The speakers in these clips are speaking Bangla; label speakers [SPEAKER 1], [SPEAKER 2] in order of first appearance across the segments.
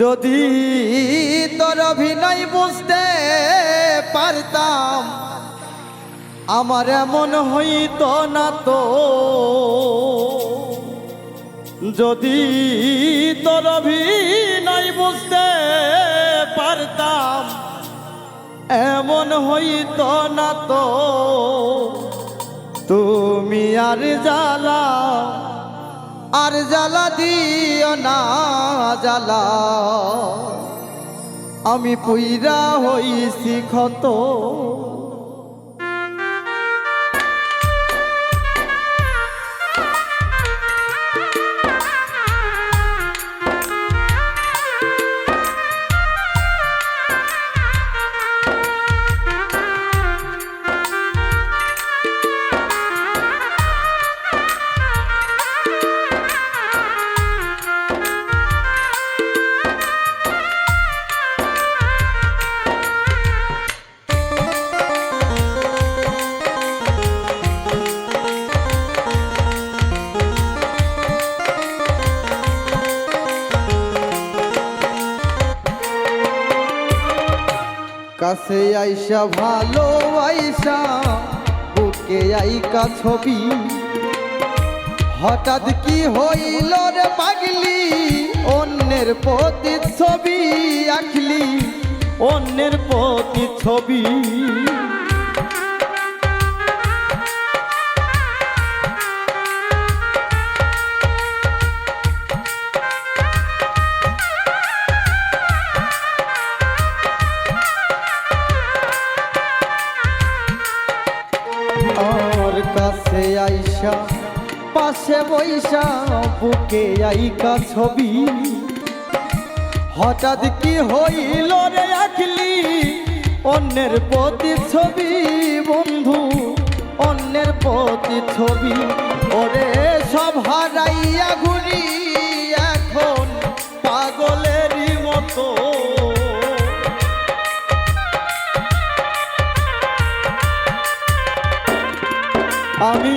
[SPEAKER 1] যদি তোর অভিনয় বুঝতে পারতাম, আমার এমন হইতো না তো। যদি তোর অভিনয় বুঝতে পারতাম, এমন হইতো না তো। তুমি আর জ্বালা আর জ্বালা দিও না জ্বালা। আমি পুইরা হইছি ক্ষত। কাছে আইসা, ভালো আইসা, বুকে আইকা ছবি। হঠাৎ কি হইল রে পাগলি? অন্যের প্রতি ছবি আঁকলি, অন্যের প্রতি ছবি পাশে বৈশা বুকে আইকা ছবি। হঠাৎ কি হইল রে আখলি অন্যের প্রতি ছবি বন্ধু, অন্যের প্রতি ছবি ওরে সব হারাইয়া ঘুরি। আমি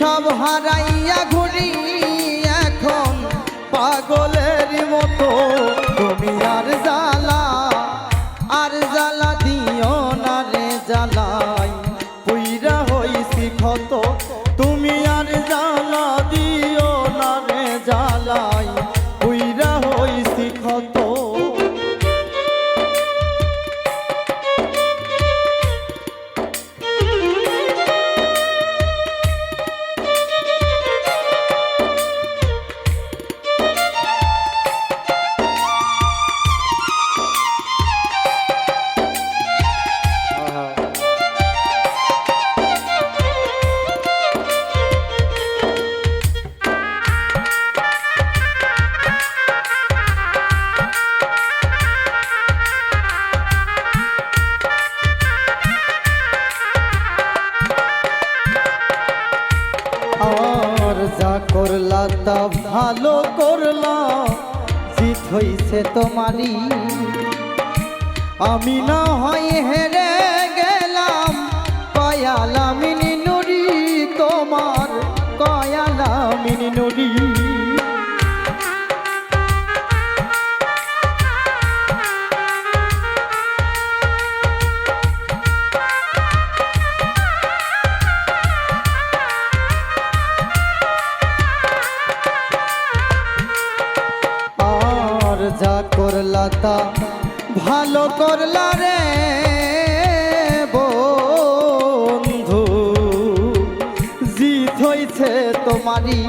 [SPEAKER 1] সব হারাইয়া ঘুরি এখন পাগলের তা ভালো করলা জিত হইছে তোমারই। আমি না হয় হেরে করলা তা ভালো করলা রে বন্ধু। জিত হইছে তোমারই।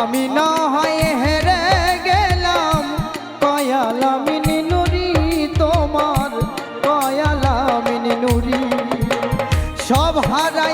[SPEAKER 1] আমি না হয় হেরে গেলাম কয়ালামিনী নুরি তোমার কয়ালামিনী নুরি সব হারাইয়া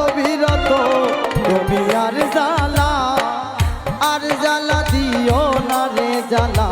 [SPEAKER 1] অবিরত তুমি আর জ্বালা আর জ্বালা দিও না রে জ্বালা।